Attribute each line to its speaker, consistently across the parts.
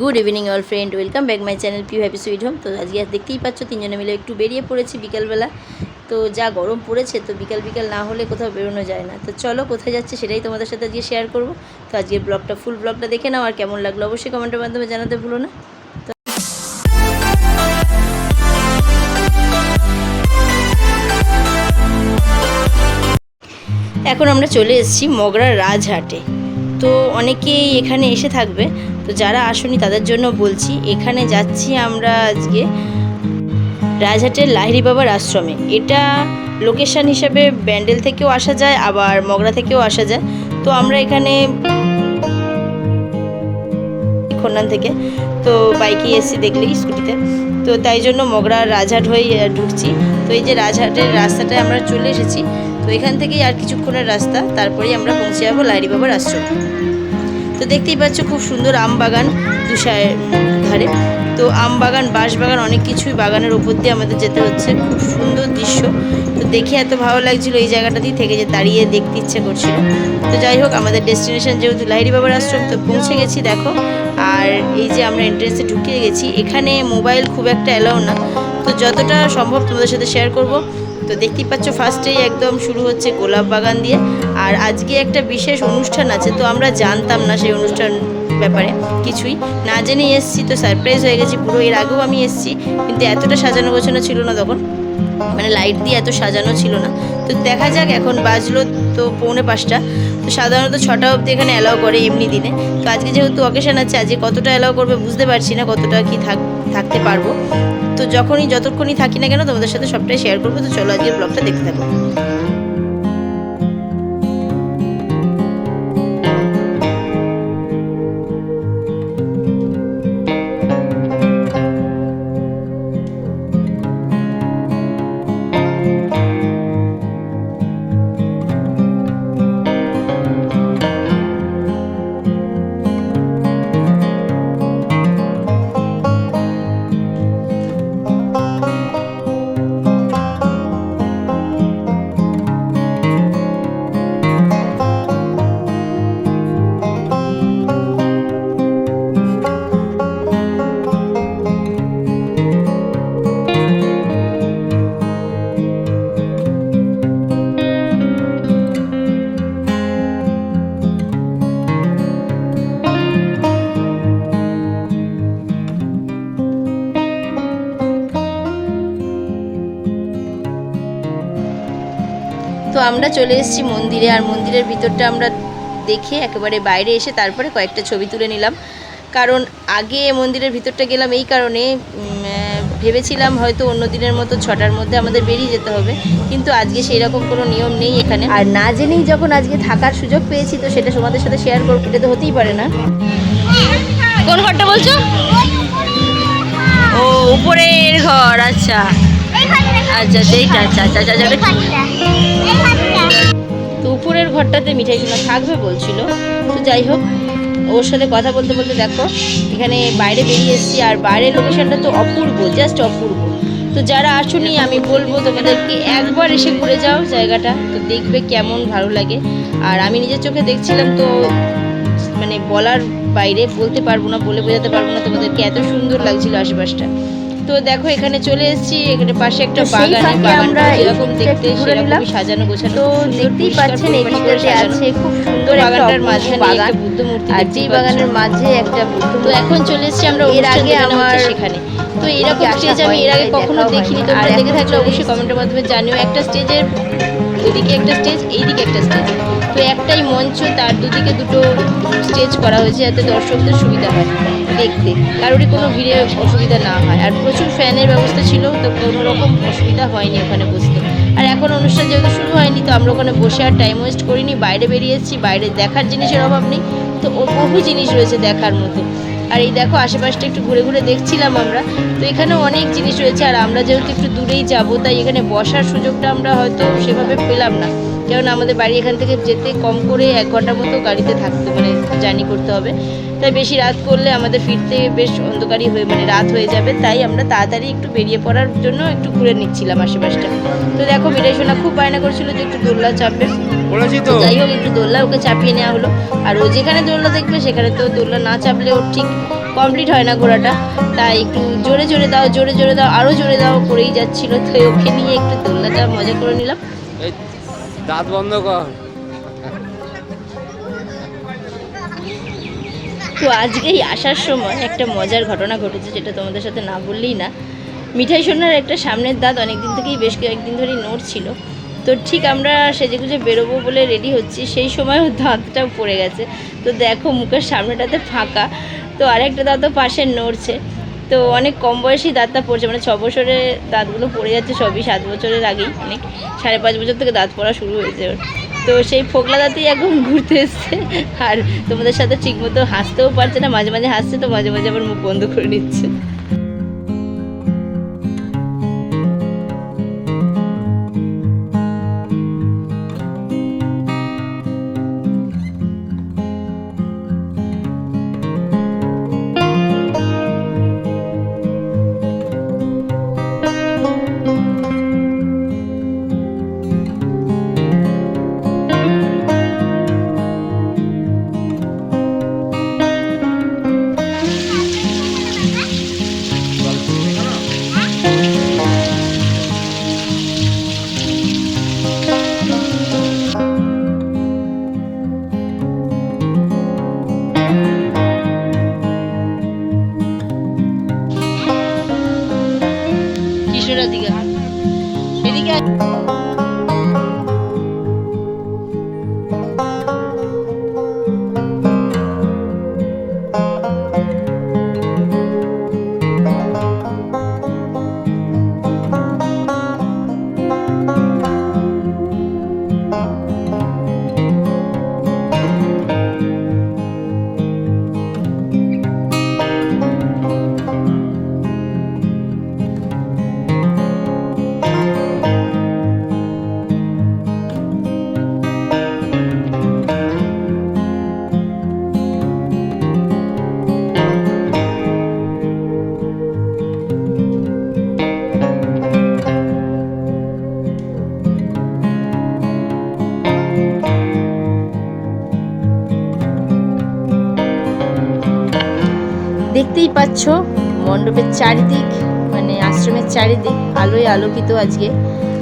Speaker 1: Good evening all friend welcome back my channel Piu happy sweet home তো আজকে দেখতেই পাচ্ছ, তিনজনে মিলে একটু বেরিয়ে পড়েছি বিকালবেলা। তো যা গরম পড়েছে, তো বিকাল বিকাল না হলে কোথাও বেরোনো যায় না। তো চলো, কোথায় যাচ্ছে সেটাই তোমাদের সাথে আজকে শেয়ার করব। তো আজকের ব্লগটা ফুল ব্লগটা দেখে নাও আর কেমন লাগল অবশ্যই কমেন্টের মাধ্যমে জানাতে ভুলো না। এখন আমরা চলে এসেছি মগরার রাজহাটে। তো অনেকেই এখানে এসে থাকবে। তো যারা আসনি তাদের জন্য বলছি, এখানে যাচ্ছি আমরা আজকে রাজহাটের লাহিড়ি বাবার আশ্রমে। এটা লোকেশন হিসাবে ব্যান্ডেল থেকেও আসা যায়, আবার মগরা থেকেও আসা যায়। তো আমরা এখানে খন্নান থেকে, তো বাইকে এসেছি দেখলেই স্কুটিতে। তো তাই জন্য মগরা রাজহাট হয়ে ঢুকছি। তো এই যে রাজহাটের রাস্তাটায় আমরা চলে এসেছি তো এখান থেকেই আর কিছুক্ষণের রাস্তা, তারপরেই আমরা পৌঁছে যাব লাইরি বাবার আশ্রম। তো দেখতেই পাচ্ছ খুব সুন্দর আম বাগান দুসায় ধারে। তো আম বাগান, বাঁশ বাগান, অনেক কিছুই বাগানের ওপর দিয়ে আমাদের যেতে হচ্ছে। খুব সুন্দর দৃশ্য। তো দেখে এত ভালো লাগছিল এই জায়গাটাতেই থেকে যে দাঁড়িয়ে দেখতে ইচ্ছে করছিল। তো যাই হোক, আমাদের ডেস্টিনেশন যেহেতু লাহিড়ি বাবার আশ্রম, তো পৌঁছে গেছি দেখো। আর এই যে আমরা এন্ট্রেন্সে ঢুকিয়ে গেছি, এখানে মোবাইল খুব একটা অ্যালাউ না। তো যতটা সম্ভব তোমাদের সাথে শেয়ার করব। তো দেখতেই পাচ্ছ ফার্স্টেই একদম শুরু হচ্ছে গোলাপ বাগান দিয়ে। আর আজকে একটা বিশেষ অনুষ্ঠান আছে, তো আমরা জানতাম না সেই অনুষ্ঠান ব্যাপারে কিছুই। না জেনে এসেছি, তো সারপ্রাইজ হয়ে গেছি, পুরো এর আগেও আমি এসেছি, কিন্তু এতটা সাজানো গোছানো ছিল না তখন। মানে লাইট দিয়ে এত সাজানো ছিল না। তো দেখা যাক, এখন বাজলো তো পৌনে পাঁচটা। তো সাধারণত ছটা অবধি এখানে অ্যালাউ করে এমনি দিনে। তো আজকে যেহেতু অকেশন আছে, আজকে কতটা অ্যালাউ করবে বুঝতে পারছি না কতটা কি থাক থাকতে পারব। তো যখনই, যতক্ষণই থাকি না কেন তোমাদের সাথে সবটাই শেয়ার করব। তো চলো আজকের ব্লগটা দেখতে থাকো। তো আমরা চলে এসেছি মন্দিরে আর মন্দিরের ভিতরটা আমরা দেখে একেবারে বাইরে এসে তারপরে কয়েকটা ছবি তুলে নিলাম। কারণ আগে মন্দিরের ভিতরটা গেলাম এই কারণে ভেবেছিলাম হয়তো অন্য দিনের মতো ছটার মধ্যে আমাদের বেরিয়ে যেতে হবে। কিন্তু আজকে সেই রকম কোনো নিয়ম নেই এখানে। আর না জেনেই যখন আজকে থাকার সুযোগ পেয়েছি তো সেটা তোমাদের সাথে শেয়ার করব। এটা তো হতেই পারে না। কোন ঘরটা বলছো? ও উপরের ঘর আচ্ছা। আচ্ছা সেইটা আচ্ছা আচ্ছা আচ্ছা আচ্ছা তো উপরের ঘরটাতে মিঠাই সোনা থাকবে বলছিল। তো যাই হোক, ওর সাথে কথা বলতে বলতে দেখো, এখানে বাইরে বেরিয়ে এসেছি আর বাইরের লোকেশনটা তো অপূর্ব জাস্ট অপূর্ব। তো যারা আসুনি, আমি বলব তোমাদেরকে একবার এসে ঘুরে যাও জায়গাটা, তো দেখবে কেমন ভালো লাগে। আর আমি নিজের চোখে দেখছিলাম তো মানে বলার বাইরে বলতে পারব না, বলে বোঝাতে পারব না তোমাদেরকে, এত সুন্দর লাগছিল আশেপাশটা। তো দেখো এখানে চলে এসেছি এখানে পাশে একটা বাগান আমরা যেরকম দেখতে। সেরকমই সাজানো গোছানো
Speaker 2: তো দেখতেই পাচ্ছেন এই
Speaker 1: পরিপাটি করে
Speaker 2: দিকটাতে
Speaker 1: সাজানো।
Speaker 2: আছে খুব সুন্দর একটা
Speaker 1: বাগানটার
Speaker 2: অপূর্ব বাগান
Speaker 1: একটা বুদ্ধ মূর্তি
Speaker 2: আর যেই বাগানের মাঝে একটা
Speaker 1: তো এখন চলে এসেছি আমরা
Speaker 2: এর আগে আমার
Speaker 1: সেখানে তো এরকম স্টেজ আমি এর আগে কখনো দেখিনি। তোমরা দেখে থাকলে অবশ্যই। কমেন্টের মাধ্যমে জানিও একটা স্টেজের ওইদিকে একটা স্টেজ এইদিকে একটা স্টেজ তো একটাই মঞ্চ তার দুদিকে দুটো স্টেজ করা হয়েছে যাতে দর্শকদের সুবিধা হয় দেখতে। কারোরই কোনো ভিড়ে অসুবিধা না হয়। আর প্রচুর ফ্যানের ব্যবস্থা ছিল, তো কোনো রকম অসুবিধা হয়নি ওখানে বসতে। আর এখন অনুষ্ঠান যেহেতু শুরু হয়নি, তো আমরা ওখানে বসে আর টাইম ওয়েস্ট করিনি। বাইরে বেরিয়ে এসেছি, বাইরে দেখার জিনিসের অভাব নেই। তো বহু জিনিস রয়েছে দেখার মতো। আর এই দেখো, আশেপাশটা একটু ঘুরে ঘুরে দেখছিলাম আমরা। তো এখানে অনেক জিনিস রয়েছে। আর আমরা যেহেতু একটু দূরেই যাব, তাই এখানে বসার সুযোগটা আমরা হয়তো সেভাবে পেলাম না। কারণ আমাদের বাড়ি এখান থেকে যেতে কম করে এক ঘণ্টার মতো গাড়িতে থাকতে মানে জার্নি করতে হবে। তাই বেশি রাত করলে আমাদের ফিরতে বেশ অন্ধকারই হয়ে মানে রাত হয়ে যাবে। তাই আমরা তাড়াতাড়ি একটু বেরিয়ে পড়ার জন্য একটু ঘুরে নিচ্ছিলাম আশেপাশটা। তো দেখো মিঠাই সোনা খুব বায়না করছিল যে একটু দোলনা চাপবে। যাই হোক একটু দোলনা ওকে চাপিয়ে নেওয়া হলো। আর ও যেখানে দোলনা দেখবে সেখানে তো দোলনা না চাপলে ওর ঠিক কমপ্লিট হয় না ঘোরাটা। তাই একটু জোরে জোরে দাও জোরে জোরে দাও আরও জোরে দাও করেই যাচ্ছিল। তো ওকে নিয়ে একটু দোলনাটা মজা করে নিলাম।
Speaker 2: দাঁত বন্ধ কর।
Speaker 1: তো আজকেই আসার সময় একটা মজার ঘটনা ঘটেছে যেটা তোমাদের সাথে না বললেই না। মিঠাই সোনার একটা সামনের দাঁত অনেকদিন থেকেই বেশ কয়েকদিন ধরেই নড়ছিল। তো ঠিক আমরা সেজেগুজে বেরোবো বলে রেডি হচ্ছি। সেই সময় ওর পড়ে গেছে। তো দেখো মুখের সামনেটাতে ফাঁকা। তো আরেকটা দাঁতও পাশে নড়ছে। তো অনেক কম বয়সী দাঁতটা পড়ছে মানে ছ বছরে দাঁতগুলো পড়ে যাচ্ছে সবই, সাত বছরের আগেই, অনেক সাড়ে পাঁচ বছর থেকে দাঁত পড়া শুরু হয়েছে তো সেই ফোকলা দাঁতেই এখন ঘুরতে এসছে, আর তোমাদের সাথে ঠিকমতো হাসতেও পারছে না, মাঝে মাঝে হাসছে, তো মাঝে মাঝে আবার মুখ বন্ধ করে নিচ্ছে। দিকে দেখতেই পাচ্ছ, মণ্ডপের চারিদিক মানে আশ্রমের চারিদিক আলোয় আলোকিত আজকে।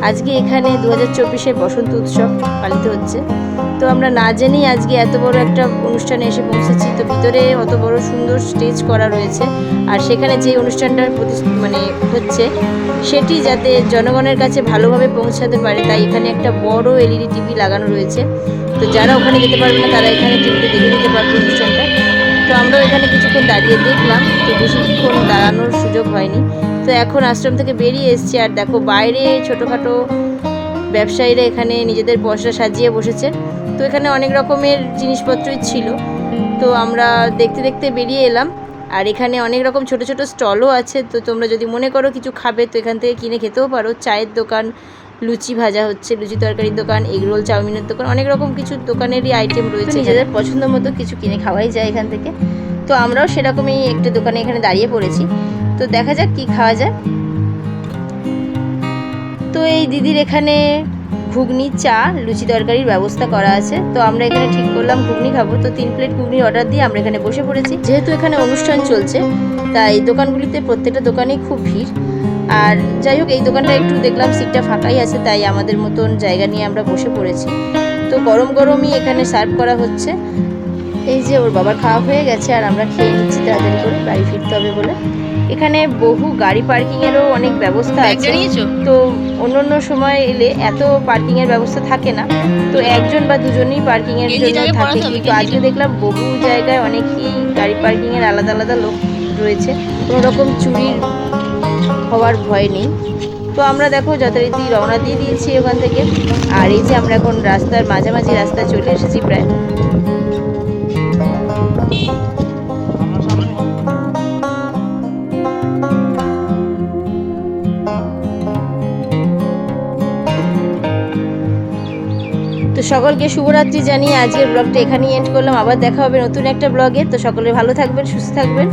Speaker 1: আজকে এখানে দু হাজার চব্বিশে বসন্ত উৎসব পালিত হচ্ছে। তো আমরা না জেনেই আজকে এত বড় একটা অনুষ্ঠানে এসে পৌঁছেছি। তো ভিতরে অত বড় সুন্দর স্টেজ করা রয়েছে। আর সেখানে যে অনুষ্ঠানটার প্রতি মানে হচ্ছে, সেটি যাতে জনগণের কাছে ভালোভাবে পৌঁছাতে পারে, তাই এখানে একটা বড় এলইডি টিভি লাগানো রয়েছে। তো যারা ওখানে যেতে পারবে না, তারা এখানে টিভিতে দেখে নিতে পারবে অনুষ্ঠানটা। তো আমরাও এখানে কিছুক্ষণ দাঁড়িয়ে দেখলাম, তো বেশিক্ষণ দাঁড়ানোর সুযোগ হয়নি। তো এখন আশ্রম থেকে বেরিয়ে এসছি, আর দেখো বাইরে ছোটোখাটো ব্যবসায়ীরা এখানে নিজেদের পয়সা সাজিয়ে বসেছে। তো এখানে অনেক রকমের জিনিসপত্রই ছিল। তো আমরা দেখতে দেখতে বেরিয়ে এলাম, আর এখানে অনেক রকম ছোট ছোট স্টলও আছে। তো তোমরা যদি মনে করো কিছু খাবে, তো এখান থেকে কিনে খেতেও পারো। চায়ের দোকান লুচি ভাজা হচ্ছে লুচি তরকারির দোকান এগরোল চাউমিনের দোকান অনেক রকম কিছু দোকানেরই আইটেম রয়েছে নিজেদের পছন্দ মতো কিছু কিনে খাওয়াই যায় এখান থেকে। তো আমরাও সেরকমই একটা দোকানে এখানে দাঁড়িয়ে পড়েছি। তো দেখা যাক কি খাওয়া যায়। তো এই দিদির এখানে ঘুগনি চা লুচি তরকারির ব্যবস্থা করা আছে। তো আমরা এখানে ঠিক করলাম ঘুগনি খাব। তো তিন প্লেট ঘুগনির অর্ডার দিয়ে আমরা এখানে বসে পড়েছি। যেহেতু এখানে অনুষ্ঠান চলছে তাই দোকানগুলিতে প্রত্যেকটা দোকানেই খুব ভিড়। আর যাই হোক এই দোকানটা একটু দেখলাম সিটটা ফাঁকাই আছে তাই আমাদের মতন জায়গা নিয়ে আমরা বসে পড়েছি। তো গরম গরমই এখানে সার্ভ করা হচ্ছে। এই যে ওর বাবার খাওয়া হয়ে গেছে আর আমরা খেয়ে নিচ্ছি তাড়াতাড়ি করে বাড়ি ফিরতে হবে বলে। এখানে বহু গাড়ি পার্কিংয়েরও অনেক ব্যবস্থা আছে। তো অন্য অন্য সময় এলে এত পার্কিংয়ের ব্যবস্থা থাকে না। তো একজন বা দুজনই পার্কিংয়ের জন্য থাকে। কিন্তু আজকে দেখলাম বহু জায়গায় অনেকই গাড়ি পার্কিংয়ের আলাদা আলাদা লোক রয়েছে। কোনো রকম চুরির হওয়ার ভয় নেই। তো আমরা দেখো যথারীতি রওনা দিয়ে দিয়েছি ওখান থেকে। আর এই যে আমরা এখন রাস্তার মাঝামাঝি রাস্তায় চলে এসেছি প্রায়। তো সকলকে শুভরাত্রি জানিয়ে আজকের ব্লগটা এখানেই এন্ড করলাম। আবার দেখা হবে নতুন একটা ব্লগে। তো সকলে ভালো থাকবেন, সুস্থ থাকবেন।